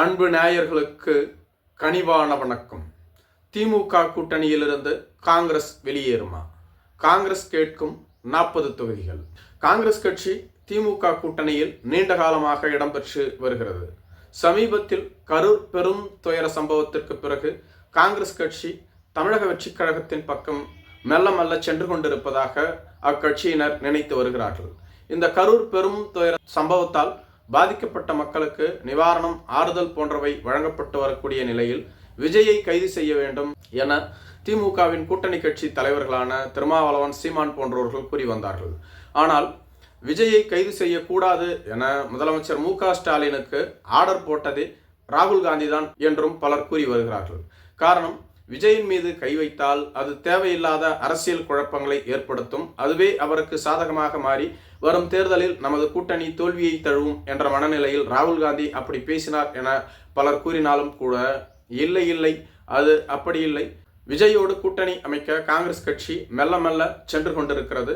அன்பு நேயர்களுக்கு கனிவான வணக்கம். திமுக கூட்டணியிலிருந்து காங்கிரஸ் வெளியேறுமா? காங்கிரஸ் கேட்கும் நாற்பது தொகுதிகள். காங்கிரஸ் கட்சி திமுக கூட்டணியில் நீண்ட காலமாக இடம்பெற்று வருகிறது. சமீபத்தில் கரூர் பெரும் துயர சம்பவத்திற்கு பிறகு காங்கிரஸ் கட்சி தமிழக வெற்றிக் கழகத்தின் பக்கம் மெல்ல மெல்ல சென்று கொண்டிருப்பதாக அக்கட்சியினர் நினைத்து வருகிறார்கள். இந்த கரூர் பெரும் துயர சம்பவத்தால் பாதிக்கப்பட்ட மக்களுக்கு நிவாரணம் ஆறுதல் போன்றவை வழங்கப்பட்டு வரக்கூடிய நிலையில் விஜயை கைது செய்ய வேண்டும் என திமுகவின் கூட்டணி கட்சி தலைவர்களான திருமாவளவன் சீமான் போன்றவர்கள் கூறி வந்தார்கள். ஆனால் விஜயை கைது செய்யக்கூடாது என முதலமைச்சர் மு ஸ்டாலினுக்கு ஆர்டர் போட்டதே ராகுல் காந்தி தான் என்றும் பலர் கூறி வருகிறார்கள். காரணம் விஜயின் மீது கை வைத்தால் அது தேவையில்லாத அரசியல் குழப்பங்களை ஏற்படுத்தும். அதுவே அவருக்கு சாதகமாக மாறி வரும் தேர்தலில் நமது கூட்டணி தோல்வியை தழுவும் என்ற மனநிலையில் ராகுல் காந்தி அப்படி பேசினார் என பலர் கூறினாலும் கூட இல்லை இல்லை அது அப்படி இல்லை. விஜயோடு கூட்டணி அமைக்க காங்கிரஸ் கட்சி மெல்ல மெல்ல சென்று கொண்டிருக்கிறது.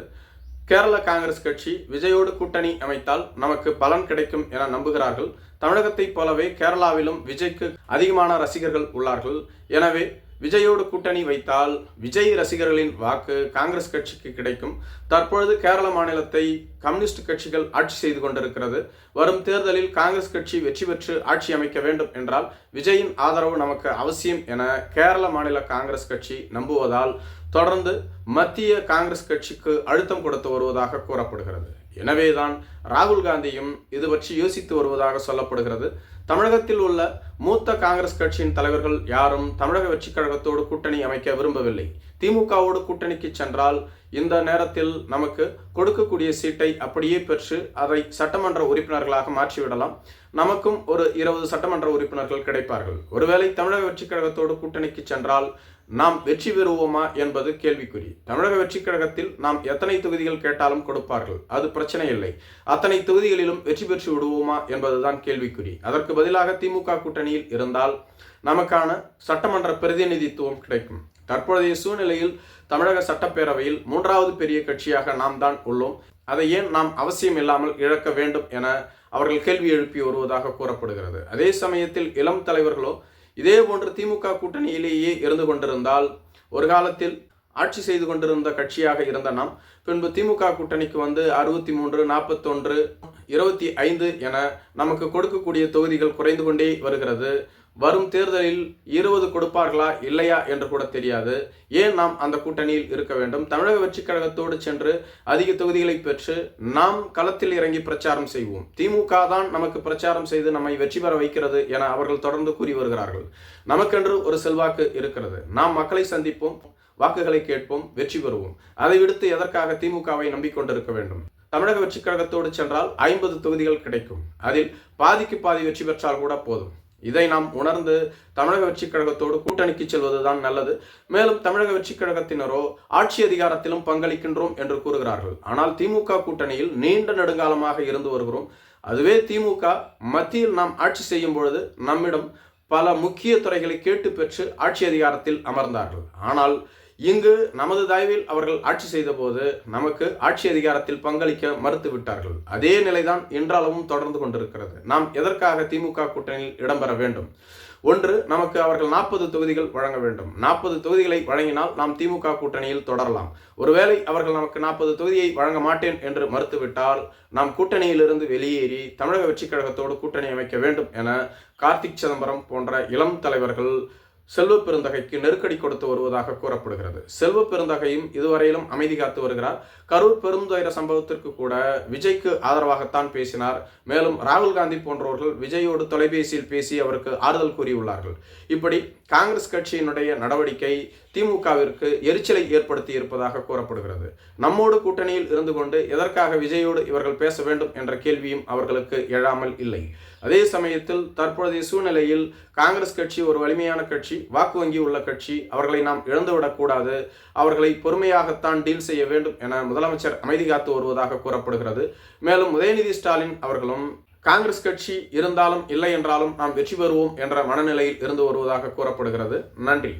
கேரள காங்கிரஸ் கட்சி விஜயோடு கூட்டணி அமைத்தால் நமக்கு பலன் கிடைக்கும் என நம்புகிறார்கள். தமிழகத்தைப் போலவே கேரளாவிலும் விஜய்க்கு அதிகமான ரசிகர்கள் உள்ளார்கள். எனவே விஜயோடு கூட்டணி வைத்தால் விஜய் ரசிகர்களின் வாக்கு காங்கிரஸ் கட்சிக்கு கிடைக்கும். தற்பொழுது கேரள மாநிலத்தை கம்யூனிஸ்ட் கட்சிகள் ஆட்சி செய்து கொண்டிருக்கிறது. வரும் தேர்தலில் காங்கிரஸ் கட்சி வெற்றி பெற்று ஆட்சி அமைக்க வேண்டும் என்றால் விஜயின் ஆதரவு நமக்கு அவசியம் என கேரள மாநில காங்கிரஸ் கட்சி நம்புவதால் தொடர்ந்து மத்திய காங்கிரஸ் கட்சிக்கு அழுத்தம் கொடுத்து வருவதாக கூறப்படுகிறது. எனவேதான் ராகுல் காந்தியும் இது பற்றி யோசித்து வருவதாக சொல்லப்படுகிறது. தமிழகத்தில் உள்ள மூத்த காங்கிரஸ் கட்சியின் தலைவர்கள் யாரும் தமிழக வெற்றிக் கழகத்தோடு கூட்டணி அமைக்க விரும்பவில்லை. திமுகவோடு கூட்டணிக்கு சென்றால் இந்த நேரத்தில் நமக்கு கொடுக்கக்கூடிய சீட்டை அப்படியே பெற்று அதை சட்டமன்ற உறுப்பினர்களாக மாற்றிவிடலாம். நமக்கும் ஒரு இருபது சட்டமன்ற உறுப்பினர்கள் கிடைப்பார்கள். ஒருவேளை தமிழக வெற்றி கழகத்தோடு கூட்டணிக்கு சென்றால் நாம் வெற்றி பெறுவோமா என்பது கேள்விக்குறி. தமிழக வெற்றி கழகத்தில் நாம் எத்தனை தொகுதிகள் கேட்டாலும் கொடுப்பார்கள்? அது பிரச்சனை இல்லை. அத்தனை தொகுதிகளிலும் வெற்றி பெற்று விடுவோமா என்பதுதான் கேள்விக்குறி. அதற்கு பதிலாக திமுக கூட்டணியில் இருந்தால் நமக்கான சட்டமன்ற பிரதிநிதித்துவம் கிடைக்கும். தற்போதைய சூழ்நிலையில் தமிழக சட்டப்பேரவையில் மூன்றாவது பெரிய கட்சியாக நாம் தான் உள்ளோம். அதை ஏன் நாம் அவசியம் இல்லாமல் இழக்க வேண்டும் என அவர்கள் கேள்வி எழுப்பி வருவதாக கூறப்படுகிறது. அதே சமயத்தில் இளம் தலைவர்களோ இதே போன்று திமுக கூட்டணியிலேயே இருந்து கொண்டிருந்தால் ஒரு காலத்தில் ஆட்சி செய்து கொண்டிருந்த கட்சியாக இருந்த நாம் பின்பு திமுக கூட்டணிக்கு வந்து அறுபத்தி மூன்று நாற்பத்தொன்று இருபத்தி ஐந்து என நமக்கு கொடுக்கக்கூடிய தொகுதிகள் குறைந்து கொண்டே வருகிறது. வரும் தேர்தலில் இருபது கொடுப்பார்களா இல்லையா என்று கூட தெரியாது. ஏன் நாம் அந்த கூட்டணியில் இருக்க வேண்டும்? தமிழக வெற்றி கழகத்தோடு சென்று அதிக தொகுதிகளை பெற்று நாம் களத்தில் இறங்கி பிரச்சாரம் செய்வோம். திமுக தான் நமக்கு பிரச்சாரம் செய்து நம்மை வெற்றி பெற வைக்கிறது என அவர்கள் தொடர்ந்து கூறி வருகிறார்கள். நமக்கென்று ஒரு செல்வாக்கு இருக்கிறது. நாம் மக்களை சந்திப்போம். வாக்குகளை கேட்போம் வெற்றி பெறுவோம். அதை விடுத்து எதற்காக திமுகவை நம்பிக்கொண்டிருக்க வேண்டும்? தமிழக வெற்றி கழகத்தோடு சென்றால் ஐம்பது தொகுதிகள் கிடைக்கும். அதில் பாதிக்கு பாதி வெற்றி பெற்றால் கூட போதும். இதை நாம் உணர்ந்து தமிழக வெற்றிக் கழகத்தோடு கூட்டணிக்கு செல்வதுதான் நல்லது. மேலும் தமிழக வெற்றிக் கழகத்தினரோ ஆட்சி அதிகாரத்திலும் பங்களிக்கின்றோம் என்று கூறுகிறார்கள். ஆனால் திமுக கூட்டணியில் நீண்ட நெடுங்காலமாக இருந்து வருகிறோம். அதுவே திமுக மத்தியில் நாம் ஆட்சி செய்யும் பொழுது நம்மிடம் பல முக்கிய துறைகளை கேட்டு பெற்று ஆட்சி அதிகாரத்தில் அமர்ந்தார்கள். ஆனால் இங்கு நமது தயவில் அவர்கள் ஆட்சி செய்தபோது நமக்கு ஆட்சி அதிகாரத்தில் பங்களிக்க மறுத்து விட்டார்கள். அதே நிலைதான் இன்றளவும் தொடர்ந்து கொண்டிருக்கிறது. நாம் எதற்காக திமுக கூட்டணியில் இடம்பெற வேண்டும்? ஒன்று நமக்கு அவர்கள் நாற்பது தொகுதிகள் வழங்க வேண்டும். நாற்பது தொகுதிகளை வழங்கினால் நாம் திமுக கூட்டணியில் தொடரலாம். ஒருவேளை அவர்கள் நமக்கு நாற்பது தொகுதியை வழங்க மாட்டேன் என்று மறுத்துவிட்டால் நாம் கூட்டணியிலிருந்து வெளியேறி தமிழக வெற்றிக் கழகத்தோடு கூட்டணி அமைக்க வேண்டும் என கார்த்திக் சிதம்பரம் போன்ற இளம் தலைவர்கள் செல்வ பெருந்தகைக்கு நெருக்கடி கொடுத்து வருவதாக கூறப்படுகிறது. செல்வ பெருந்தகையும் இதுவரையிலும் அமைதி காத்து வருகிறார். கரூர் பெருந்துயர சம்பவத்திற்கு கூட விஜய்க்கு ஆதரவாகத்தான் பேசினார். மேலும் ராகுல் காந்தி போன்றவர்கள் விஜயோடு தொலைபேசியில் பேசி அவருக்கு ஆறுதல் கூறியுள்ளார்கள். இப்படி காங்கிரஸ் கட்சியினுடைய நடவடிக்கை திமுகவிற்கு எரிச்சலை ஏற்படுத்தி இருப்பதாக கூறப்படுகிறது. நம்மோடு கூட்டணியில் இருந்து கொண்டு எதற்காக விஜயோடு இவர்கள் பேச வேண்டும் என்ற கேள்வியும் அவர்களுக்கு எழாமல் இல்லை. அதே சமயத்தில் தற்போதைய சூழ்நிலையில் காங்கிரஸ் கட்சி ஒரு வலிமையான கட்சி வாக்கு வங்கி உள்ள கட்சி அவர்களை நாம் இழந்துவிடக்கூடாது அவர்களை பொறுமையாகத்தான் டீல் செய்ய வேண்டும் என முதலமைச்சர் அமைதி காத்து வருவதாக கூறப்படுகிறது. மேலும் உதயநிதி ஸ்டாலின் அவர்களும் காங்கிரஸ் கட்சி இருந்தாலும் இல்லை என்றாலும் நாம் வெற்றி பெறுவோம் என்ற மனநிலையில் இருந்து வருவதாக கூறப்படுகிறது. நன்றி.